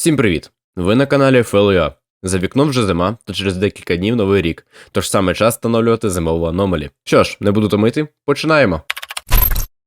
Всім привіт! Ви на каналі FLUA. За вікном вже зима, то через декілька днів новий рік, тож саме час встановлювати зимову аномалі. Що ж, не буду томити, починаємо.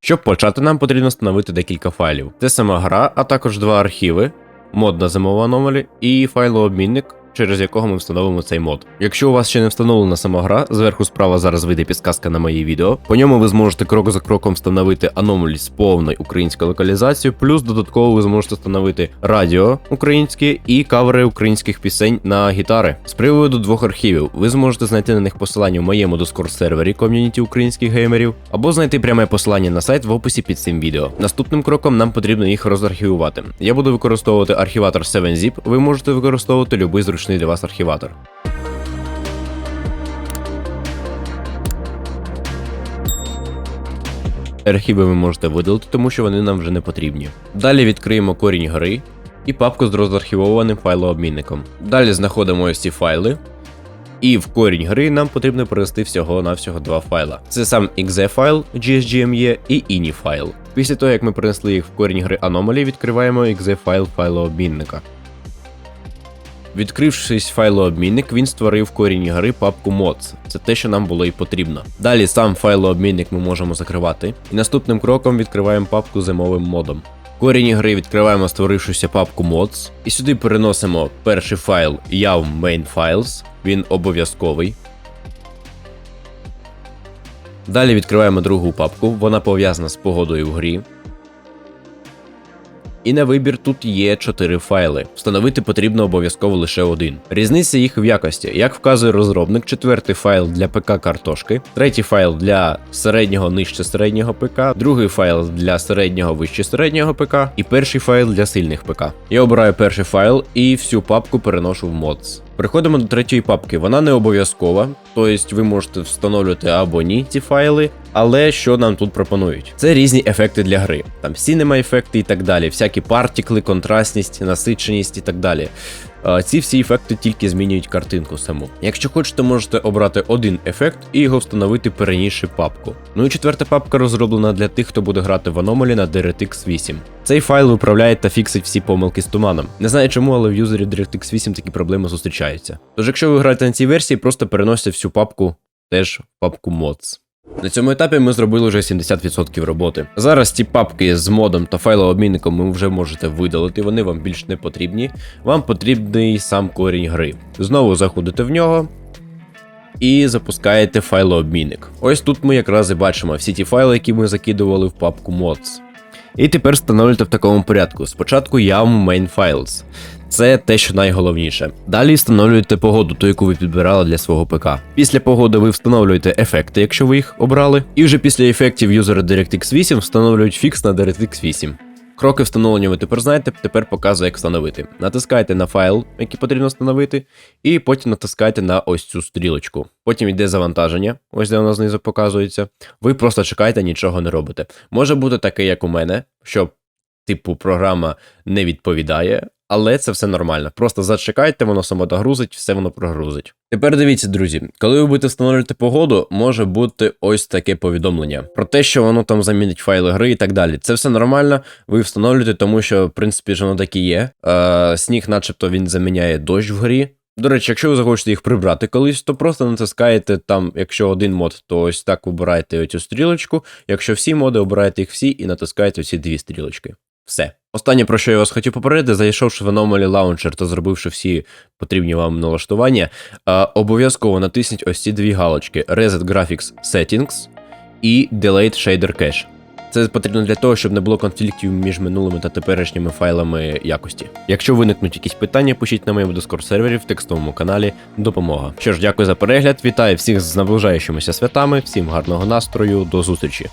Щоб почати, нам потрібно встановити декілька файлів. Це сама гра, а також два архіви, модна зимова аномалі і файлообмінник, через якого ми встановимо цей мод. Якщо у вас ще не встановлена сама гра, зверху справа зараз вийде підсказка на моє відео. По ньому ви зможете крок за кроком встановити аномалі з повною українською локалізацією, плюс додатково ви зможете встановити радіо українське і кавери українських пісень на гітари. З приводу двох архівів, ви зможете знайти на них посилання в моєму Discord сервері ком'юніті українських геймерів, або знайти пряме посилання на сайт в описі під цим відео. Наступним кроком нам потрібно їх розархівувати. Я буду використовувати архіватор 7zip, ви можете використовувати будь-який зручний для вас архіватор. Архіви ви можете видалити, тому що вони нам вже не потрібні. Далі відкриємо корінь гри і папку з розархівованим файлообмінником. Далі знаходимо ось ці файли. І в корінь гри нам потрібно перевести всього-навсього два файла. Це сам exe файл GSGME і ini файл. Після того, як ми перенесли їх в корінь гри Anomaly, відкриваємо exe файл файлообмінника. Відкрившись файлообмінник, він створив корінь гри папку mods. Це те, що нам було і потрібно. Далі сам файлообмінник ми можемо закривати. І наступним кроком відкриваємо папку зимовим модом. Корінь гри відкриваємо створившуся папку mods. І сюди переносимо перший файл yav main. Він обов'язковий. Далі відкриваємо другу папку, вона пов'язана з погодою в грі. І на вибір тут є 4 файли. Встановити потрібно обов'язково лише один. Різниця їх в якості. Як вказує розробник, четвертий файл для ПК картошки, третій файл для середнього нижче середнього ПК, другий файл для середнього вище середнього ПК і перший файл для сильних ПК. Я обираю перший файл і всю папку переношу в mods. Переходимо до третьої папки. Вона не обов'язкова, тобто ви можете встановлювати або ні ці файли. Але що нам тут пропонують? Це різні ефекти для гри. Там сінема ефекти і так далі, всякі партікли, контрастність, насиченість і так далі. Ці всі ефекти тільки змінюють картинку саму. Якщо хочете, можете обрати один ефект і його встановити перенісши папку. Ну і четверта папка розроблена для тих, хто буде грати в Anomaly на DirectX 8. Цей файл виправляє та фіксить всі помилки з туманом. Не знаю чому, але в юзері DirectX 8 такі проблеми зустрічаються. Тож, якщо ви граєте на цій версії, просто переносите всю папку теж в папку mods. На цьому етапі ми зробили вже 70% роботи. Зараз ці папки з модом та файлообмінником ви вже можете видалити, вони вам більш не потрібні. Вам потрібний сам корінь гри. Знову заходите в нього. І запускаєте файлообмінник. Ось тут ми якраз і бачимо всі ті файли, які ми закидували в папку mods. І тепер встановлюйте в такому порядку. Спочатку YAM main files. Це те, що найголовніше. Далі встановлюєте погоду, ту, яку ви підбирали для свого ПК. Після погоди ви встановлюєте ефекти, якщо ви їх обрали. І вже після ефектів юзера DirectX 8 встановлюють фікс на DirectX 8. Кроки встановлення ви тепер знаєте, тепер показує, як встановити. Натискайте на файл, який потрібно встановити, і потім натискайте на ось цю стрілочку. Потім йде завантаження, ось де воно знизу показується. Ви просто чекаєте, нічого не робите. Може бути таке, як у мене, що, типу, програма не відповідає, але це все нормально. Просто зачекайте, воно само догрузить, все воно прогрузить. Тепер дивіться, друзі, коли ви будете встановлювати погоду, може бути ось таке повідомлення про те, що воно там замінить файли гри і так далі. Це все нормально, ви встановлюєте, тому що, в принципі, ж воно так і є. Е, сніг, начебто, він заміняє дощ в грі. До речі, якщо ви захочете їх прибрати колись, то просто натискаєте там, якщо один мод, то ось так вибираєте оцю стрілочку. Якщо всі моди, обираєте їх всі і натискаєте оці дві стрілочки. Все. Останнє, про що я вас хотів попередити, зайшовши в Anomaly Launcher та зробивши всі потрібні вам налаштування, е, обов'язково натисніть ось ці дві галочки: Reset Graphics Settings і Delayed Shader Cache. Це потрібно для того, щоб не було конфліктів між минулими та теперішніми файлами якості. Якщо виникнуть якісь питання, пишіть на моєму Discord сервері в текстовому каналі Допомога. Що ж, дякую за перегляд. Вітаю всіх з наближаючимися святами, всім гарного настрою, до зустрічі.